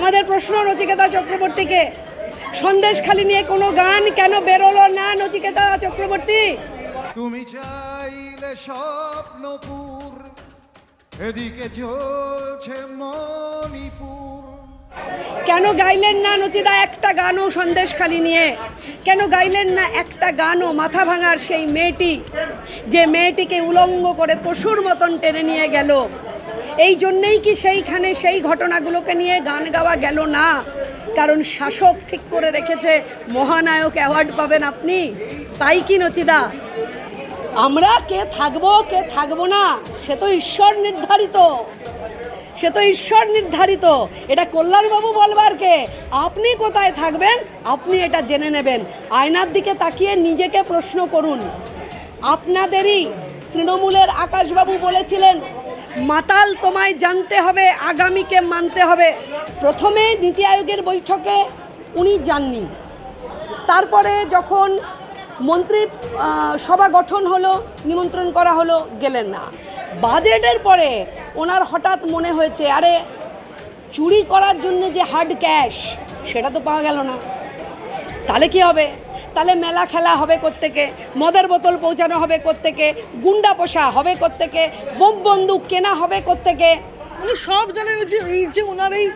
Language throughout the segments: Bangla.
আমাদের প্রশ্ন নচিকেতা চক্রবর্তীকে। সন্দেশখালি নিয়ে কোনো গান কেন বেরোলো না নচিকেতা চক্রবর্তী? তুমি চাইলে স্বপ্নপুর এদিকে চলছে মণিপুর। কেন গাইলেন না নচিদা একটা গানও সন্দেশখালি নিয়ে? কেন গাইলেন না একটা গানও মাথা ভাঙার সেই মেয়েটি যে মেয়েটিকে উলঙ্গ করে পশুর মতন টেনে নিয়ে গেল? এই জন্যেই কি সেইখানে সেই ঘটনাগুলোকে নিয়ে গান গাওয়া গেল না? কারণ শাসক ঠিক করে রেখেছে, মহানায়ক অ্যাওয়ার্ড পাবেন আপনি। তাই কি নচিদা? আমরা কে থাকব কে থাকব না? সে তো ঈশ্বর নির্ধারিত। সে তো ঈশ্বর নির্ধারিত। এটা কল্যাণবাবু বলবার কে? আপনি কোথায় থাকবেন? আপনি এটা জেনে নেবেন। আয়নার দিকে তাকিয়ে নিজেকে প্রশ্ন করুন। আপনাদেরই তৃণমূলের আকাশবাবু বলেছিলেন মাতাল তোমায় জানতে হবে, আগামীকে মানতে হবে। প্রথমে নীতি আয়োগের বৈঠকে উনি যাননি। তারপরে যখন মন্ত্রী সভা গঠন হলো, নিমন্ত্রণ করা হলো, গেলেন না। বাজেটের পরে ওনার হঠাৎ মনে হয়েছে, আরে চুরি করার জন্য যে হার্ড ক্যাশ সেটা তো পাওয়া গেল না। তাহলে কি হবে? তাহলে মেলা খেলা হবে কোত্থেকে? মদের বোতল পৌঁছানো হবে কোত্থেকে? গুন্ডা পোষা হবে কোত্থেকে? বোম বন্দুক কেনা হবে কোত্থেকে? উনি সব জানেন যে, এই যে ওনার এই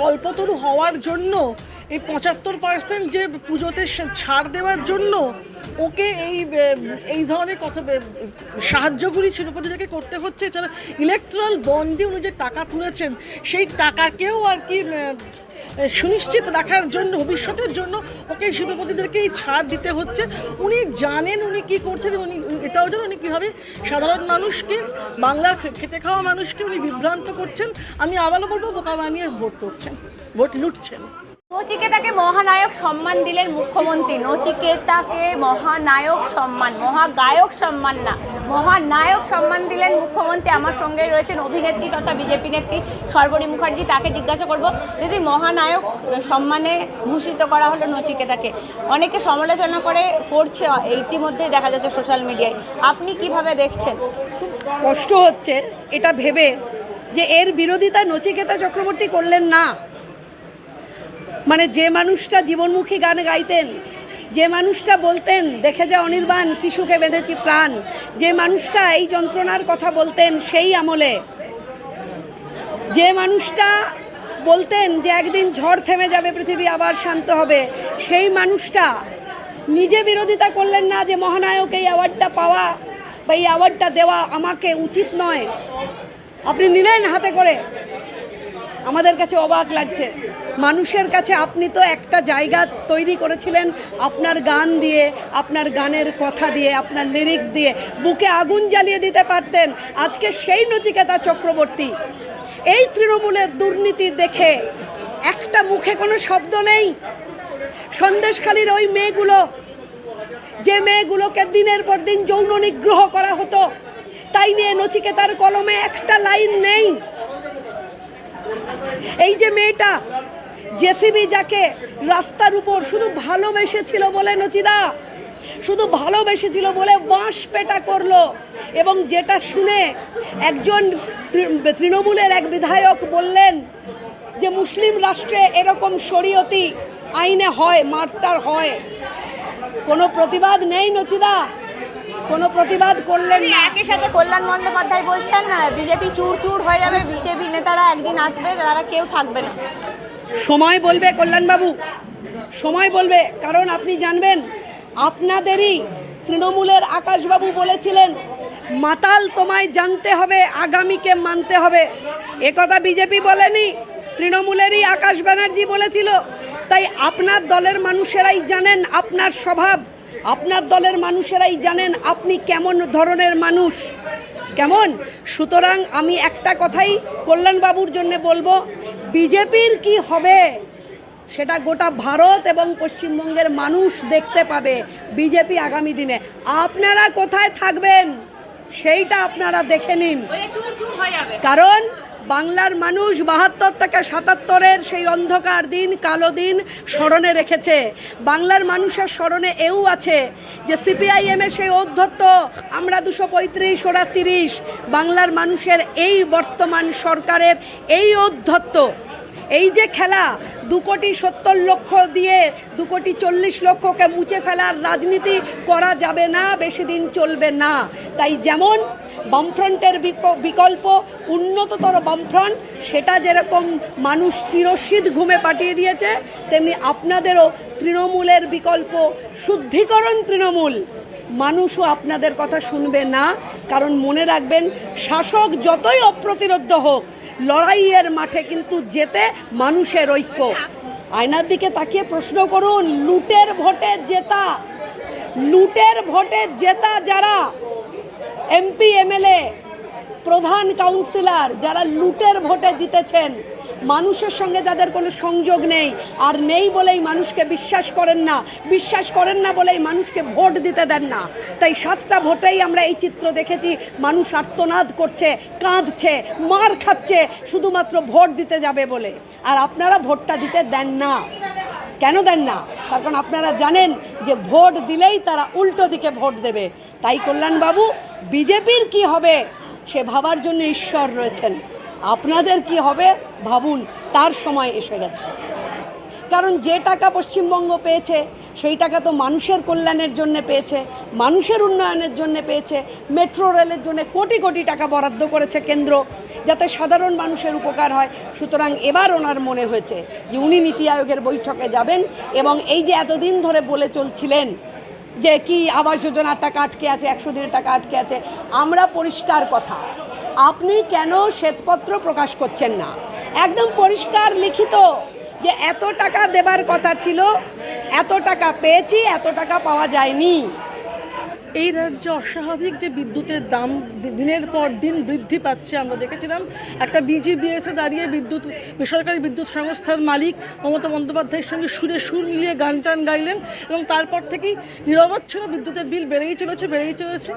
কল্পতরু হওয়ার জন্য, এই পঁচাত্তর পার্সেন্ট যে পুজোতে ছাড় দেওয়ার জন্য ওকে এই এই ধরনের কথা সাহায্যগুলি শিল্পপতিদেরকে করতে হচ্ছে, এছাড়া ইলেকট্রাল বন্ডে উনি যে টাকা তুলেছেন, সেই টাকাকেও আর কি সুনিশ্চিত রাখার জন্য, ভবিষ্যতের জন্য ওকে শিল্পপতিদেরকে এই ছাড় দিতে হচ্ছে। উনি জানেন উনি কি করছেন উনি, এটাও জানেন উনি কীভাবে সাধারণ মানুষকে, বাংলার খেতে খাওয়া মানুষকে উনি বিভ্রান্ত করছেন। আমি আবারও বলব, বোকা বানিয়ে ভোট করছেন ভোট লুটছেন। নচিকেতাকে মহানায়ক সম্মান দিলেন মুখ্যমন্ত্রী। নচিকেতাকে মহানায়ক সম্মান, মহাগায়ক সম্মান না, মহানায়ক সম্মান দিলেন মুখ্যমন্ত্রী। আমার সঙ্গে রয়েছেন অভিনেত্রী তথা বিজেপি নেত্রী সর্বরী মুখার্জি। তাকে জিজ্ঞাসা করব, দিদি, মহানায়ক সম্মানে ভূষিত করা হলো নচিকেতাকে। অনেকে সমালোচনা করে করছে, ইতিমধ্যে দেখা যাচ্ছে সোশ্যাল মিডিয়ায়। আপনি কীভাবে দেখছেন? কষ্ট হচ্ছে এটা ভেবে যে এর বিরোধিতা নচিকেতা চক্রবর্তী করলেন না। মানে যে মানুষটা জীবনমুখী গান গাইতেন, যে মানুষটা বলতেন, দেখে যা অনির্বাণ কিশুকে বেঁধেছি প্রাণ। যে মানুষটা এই যন্ত্রণার কথা বলতেন, সেই আমলে। যে মানুষটা বলতেন যে, একদিন ঝড় থেমে যাবে, পৃথিবী আবার শান্ত হবে। সেই মানুষটা নিজে বিরোধিতা করলেন না যে, মহানায়ক, এই অ্যাওয়ার্ডটা পাওয়া বা এই অ্যাওয়ার্ডটা দেওয়া আমাকে উচিত নয়। আপনি নিলেন হাতে করে। আমাদের কাছে অবাক লাগছে। মানুষের কাছে আপনি তো একটা জায়গা তৈরি করেছিলেন আপনার গান দিয়ে, আপনার গানের কথা দিয়ে, আপনার লিরিক্স দিয়ে। বুকে আগুন জ্বালিয়ে দিতে পারতেন। আজকে সেই নচিকেতা চক্রবর্তী। এই তৃণমূলের দুর্নীতি দেখে একটা মুখে কোনো শব্দ নেই। সন্দেশখালীর ওই মেয়েগুলো, যে মেয়েগুলোকে দিনের পর দিন যৌন নিগ্রহ করা হতো, তাই নিয়ে নচিকেতার কলমে একটা লাইন নেই। এই যে মেয়েটা, জেসিবি যাকে রাস্তার উপর শুধু ভালোবেসেছিল বলে নচিদা, শুধু ভালোবেসেছিল বলে বাঁশ পেটা করল এবং যেটা শুনে একজন তৃণমূলের এক বিধায়ক বললেন যে মুসলিম রাষ্ট্রে এরকম শরীয়তি আইনে হয় মারটার হয়। কোনো প্রতিবাদ নেই নচিদা। কোনো প্রতিবাদ করলেন না। একই সাথে কল্যাণ বন্দ্যোপাধ্যায় বলছেন বিজেপি চুর চুর হয়ে যাবে বিজেপি নেতারা একদিন আসবে তারা কেউ থাকবে না। সময় বলবে কল্যাণবাবু সময় বলবে কারণ আপনি জানবেন আপনাদেরই তৃণমূলের আকাশবাবু বলেছিলেন মাতাল তোমায় জানতে হবে আগামীকে মানতে হবে। একথা বিজেপি বলেনি তৃণমূলেরই আকাশ ব্যানার্জি বলেছিল। তাই আপনার দলের মানুষেরাই জানেন আপনার স্বভাব। আপনার দলের মানুষেরাই জানেন আপনি কেমন ধরনের মানুষ। কেমন? সুতরাং আমি একটা কথাই কল্যাণবাবুর জন্য বলব বিজেপির কি হবে সেটা গোটা ভারত এবং পশ্চিমবঙ্গের মানুষ দেখতে পাবে বিজেপি আগামী দিনে। আপনারা কোথায় থাকবেন সেইটা আপনারা দেখে নিন। কারণ বাংলার মানুষ বাহাত্তর থেকে সাতাত্তরের সেই অন্ধকার দিন, কালো দিন স্মরণে রেখেছে। বাংলার মানুষের স্মরণে এও আছে যে সিপিআইএমের সেই অধ্যত্ত আমরা দুশো পঁয়ত্রিশ, ওরা তিরিশ, বাংলার মানুষের এই বর্তমান সরকারের এই অধ্যত্ত এই যে খেলা, দু কোটি সত্তর লক্ষ দিয়ে দু কোটি চল্লিশ লক্ষকে মুছে ফেলার রাজনীতি করা যাবে না, বেশি দিন চলবে না। তাই যেমন বামফ্রন্টের বিক- বিকল্প, উন্নততর বামফ্রন্ট, সেটা যেরকম মানুষ চিরশীত ঘুমে পাঠিয়ে দিয়েছে, তেমনি আপনাদেরও তৃণমূলের বিকল্প, শুদ্ধিকরণ তৃণমূল। মানুষও আপনাদের কথা শুনবে না, কারণ মনে রাখবেন, শাসক যতই অপ্রতিরোধ হোক লড়াইয়ের মাঠে কিন্তু যেতে মানুষের ঐক্য। আয়নার দিকে তাকিয়ে প্রশ্ন করুন, লুটের ভোটে জেতা? লুটের ভোটে জেতা যারা? এমপি, এমএলএ প্রধান কাউন্সিলর যারা লুটের ভোটে জিতেছেন, মানুষের সঙ্গে যাদের কোনো সংযোগ নেই, আর নেই বলেই মানুষকে বিশ্বাস করেন না, বিশ্বাস করেন না বলেই মানুষকে ভোট দিতে দেন না। তাই সাতটা ভোটেই আমরা এই চিত্র দেখেছি, মানুষ আর্তনাদ করছে, কাঁদছে, মার খাচ্ছে, শুধুমাত্র ভোট দিতে যাবে বলে। আর আপনারা ভোটটা দিতে দেন না। কেন দেন না? তার কারণ আপনারা জানেন যে ভোট দিলেই তারা উল্টো দিকে ভোট দেবে। তাই কল্যাণবাবু, বিজেপির কি হবে? সে ভাবার জন্য ঈশ্বর রয়েছেন। আপনাদের কি হবে? ভাবুন, তার সময় এসে গেছে। কারণ যে টাকা পশ্চিমবঙ্গ পেয়েছে, সেই টাকা তো মানুষের কল্যাণের জন্য পেয়েছে, মানুষের উন্নয়নের জন্য পেয়েছে, মেট্রো রেলের জন্য কোটি কোটি টাকা বরাদ্দ করেছে কেন্দ্র, যাতে সাধারণ মানুষের উপকার হয়। সুতরাং এবার ওনার মনে হয়েছে যে উনি নীতি আয়োগের বৈঠকে যাবেন এবং এই যে এতদিন ধরে বলে চলছিলেন যে কি আবাস যোজনার টাকা আটকে আছে, একশো দিনের টাকা আটকে আছে। আমরা পরিষ্কার কথা। আপনি কেন শ্বেতপত্র প্রকাশ করছেন না? একদম পরিষ্কার, লিখিত যে এত টাকা দেবার কথা ছিল, এত টাকা পেয়েছি, এত টাকা পাওয়া যায়নি। এই রাজ্যে অস্বাভাবিক যে বিদ্যুতের দাম দিনের পর দিন বৃদ্ধি পাচ্ছে, আমরা দেখেছিলাম। একটা বিজিবিএসে দাঁড়িয়ে বিদ্যুৎ, বেসরকারি বিদ্যুৎ সংস্থার মালিক মমতা বন্দ্যোপাধ্যায়ের সঙ্গে সুরে সুর মিলিয়ে গান টান গাইলেন এবং তারপর থেকেই নিরবচ্ছিন্ন বিদ্যুতের বিল বেড়েই চলেছে বেড়েই চলেছে।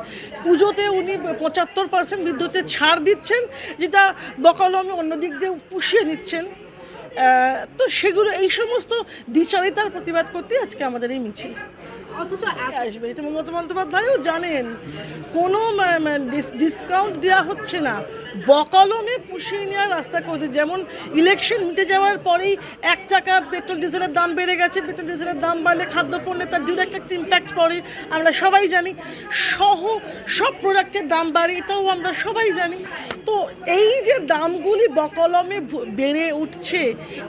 পুজোতে উনি পঁচাত্তর পার্সেন্ট বিদ্যুতের ছাড় দিচ্ছেন, যেটা বকলমে অন্য দিক দিয়ে পুষিয়ে নিচ্ছেন। তো সেগুলো, এই সমস্ত দ্বিচারিতার প্রতিবাদ করতে আজকে আমাদের এই মিছিল। অথচ আসবে? এটা মমতা বন্দ্যোপাধ্যায়ও জানেন কোনো ডিসকাউন্ট দেওয়া হচ্ছে না। বকলমে পুষিয়ে নেওয়ার রাস্তা করে যেমন ইলেকশন নিতে যাওয়ার পরেই এক টাকা পেট্রোল ডিজেলের দাম বেড়ে গেছে। পেট্রোল ডিজেলের দাম বাড়লে খাদ্যপণ্যে তার ডিরেক্ট একটা ইম্প্যাক্ট পড়ে। আমরা সবাই জানি সহ সব প্রোডাক্টের দাম বাড়ে এটাও আমরা সবাই জানি। তো এই যে দামগুলি বকলমে বেড়ে উঠছে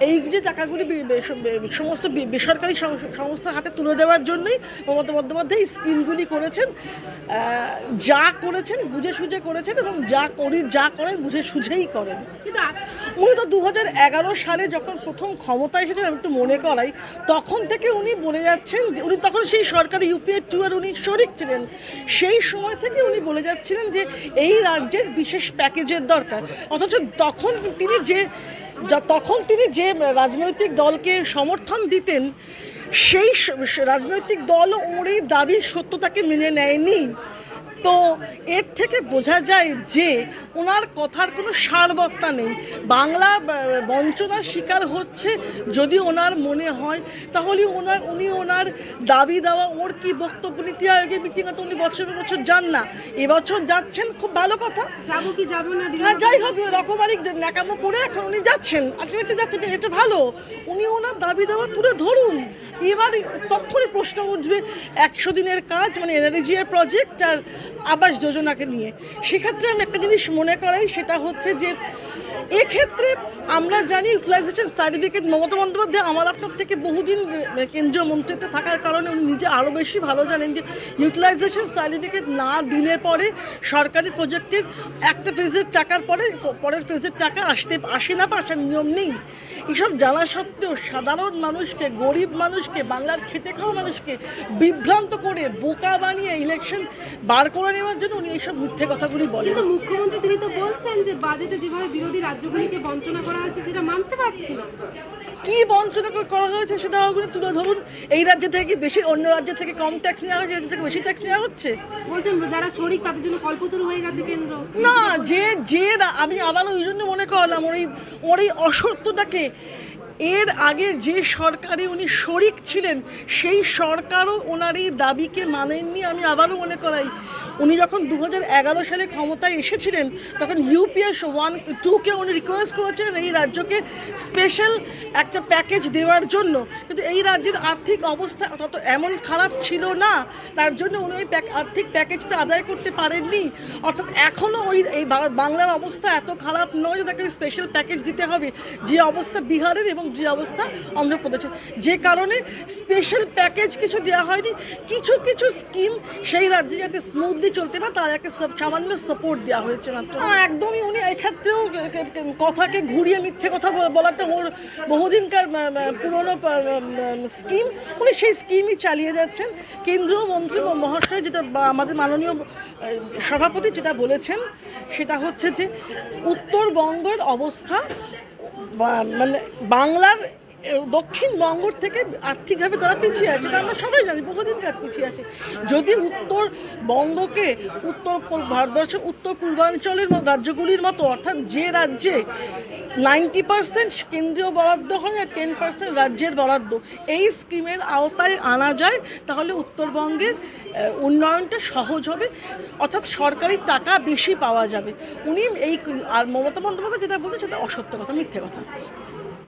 এই যে টাকাগুলি সমস্ত বেসরকারি সংস্থার হাতে তুলে দেওয়ার জন্যই মমতা বন্দ্যোপাধ্যায় স্কিমগুলি করেছেন যা করেছেন বুঝে সুঝে করেছেন এবং যা করি, যা করেন বুঝে সুঝেই করেন। উনি তো দু হাজার এগারো সালে যখন প্রথম ক্ষমতায় এসেছেন, আমি একটু মনে করাই, তখন থেকে উনি বলে যাচ্ছেন যে, উনি তখন সেই সরকারি ইউপিএ টু এর উনি শরিক ছিলেন। সেই সময় থেকে উনি বলে যাচ্ছিলেন যে, এই রাজ্যের বিশেষ প্যাকেজের দরকার। অথচ তখন তিনি যে, তখন তিনি যে রাজনৈতিক দলকে সমর্থন দিতেন সেই রাজনৈতিক দলও ওর এই দাবির সত্যতাকে মেনে নেয়নি। তো এর থেকে বোঝা যায় যে ওনার কথার কোনো সারবত্তা নেই। বাংলা বঞ্চনার শিকার হচ্ছে যদি ওনার মনে হয়। তাহলে ওনার উনি ওনার দাবি দেওয়া ওর কি বক্তব্য নীতি আয়োগের মিটিংয়ে তো উনি বছর বছর যান না। এবছর যাচ্ছেন খুব ভালো কথা। হ্যাঁ যাই হোক রকমারি ন্যাকামো করে এখন উনি যাচ্ছেন। আলটিমেটলি যাচ্ছেন এটা ভালো। উনি ওনার দাবি দেওয়া তুলে ধরুন। এবার তখনই প্রশ্ন উঠবে, একশো দিনের কাজ মানে এনআরজিআর প্রজেক্ট আর আবাস যোজনাকে নিয়ে। সেক্ষেত্রে আমি একটা জিনিস মনে করাই, সেটা হচ্ছে যে এক্ষেত্রে আমরা জানি ইউটিলাইজেশন সার্টিফিকেট মমতা বন্দ্যোপাধ্যায় আমার আপনার থেকে বহুদিন কেন্দ্রীয় মন্ত্রিত্বে থাকার কারণে উনি নিজে আরও বেশি ভালো জানেন যে ইউটিলাইজেশন সার্টিফিকেট না দিলে পরে সরকারি প্রজেক্টের একটা ফেজের টাকার পরে, পরের ফেজের টাকা আসতে আসে না বা আসার নিয়ম নেই। এসব জানা সত্ত্বেও সাধারণ মানুষকে, গরিব মানুষকে, বাংলার খেটে খাওয়া মানুষকে বিভ্রান্ত করে বোকা বানিয়ে ইলেকশন বার করে নেওয়ার জন্য উনি এইসব মিথ্যে কথাগুলি বলেন। মুখ্যমন্ত্রী তিনি তো বলছেন যে বাজেটে যেভাবে বিরোধী রাজ্যগুলিকে বঞ্চনা করা হয়েছে, সেটা মানতে পারছি না। কি বঞ্চনা করা হয়েছে সেটা ওগুলো তুলে ধরুন। এই রাজ্য থেকে কি বেশি অন্য রাজ্য থেকে কম ট্যাক্স নেওয়া হচ্ছে রাজ্য থেকে বেশি ট্যাক্স নেওয়া হচ্ছে? বলছেন যারা শরিক তাদের জন্য কল্পতরু হয়ে গেছে কেন্দ্র। না যে যে আমি আবার ওই জন্য মনে করলাম ওই ওর এই অসত্যতাকে এর আগে যে সরকারে উনি শরিক ছিলেন সেই সরকারও ওনার এই দাবিকে মানেননি আমি আবারও মনে করাই। উনি যখন দু হাজার এগারো সালে ক্ষমতায় এসেছিলেন, তখন ইউপিএস ওয়ান টুকে উনি রিকোয়েস্ট করেছিলেন এই রাজ্যকে স্পেশাল একটা প্যাকেজ দেওয়ার জন্য। কিন্তু এই রাজ্যের আর্থিক অবস্থা তত এমন খারাপ ছিল না, তার জন্য উনি ওই আর্থিক প্যাকেজটা আদায় করতে পারেননি। অর্থাৎ এখনও ওই এই বাংলার অবস্থা এত খারাপ নয় যে তাকে স্পেশাল প্যাকেজ দিতে হবে। যে অবস্থা বিহারের এবং যে অবস্থা অন্ধ্রপ্রদেশের। যে কারণে স্পেশাল প্যাকেজ কিছু দেওয়া হয়নি। কিছু কিছু স্কিম সেই রাজ্যে যাতে স্মুথলি চলতে পারে, তার একটা সামান্য সাপোর্ট দেওয়া হয়েছে মাত্র। একদমই উনি এক্ষেত্রেও কথাকে ঘুরিয়ে মিথ্যে কথা বলাটা ওর বহুদিনকার পুরনো স্কিম উনি সেই স্কিমই চালিয়ে যাচ্ছেন। কেন্দ্রীয় মন্ত্রী মহাশয় যেটা আমাদের মাননীয় সভাপতি যেটা বলেছেন, সেটা হচ্ছে যে, উত্তরবঙ্গের অবস্থা মানে বাংলার এ, দক্ষিণবঙ্গ থেকে আর্থিকভাবে তারা পিছিয়ে আছে এটা আমরা সবাই জানি বহুদিনকার পিছিয়ে আছে। যদি উত্তর উত্তরবঙ্গকে উত্তর ভারতবর্ষের উত্তর পূর্বাঞ্চলের রাজ্যগুলির মতো অর্থাৎ যে রাজ্যে নাইনটি পার্সেন্ট কেন্দ্রীয় বরাদ্দ হয় আর টেন পার্সেন্ট রাজ্যের বরাদ্দ এই স্কিমের আওতায় আনা যায় তাহলে উত্তরবঙ্গের উন্নয়নটা সহজ হবে অর্থাৎ সরকারি টাকা বেশি পাওয়া যাবে। উনি এই আর মমতা বন্দ্যোপাধ্যায় যেটা বলছে সেটা অসত্য কথা মিথ্যে কথা।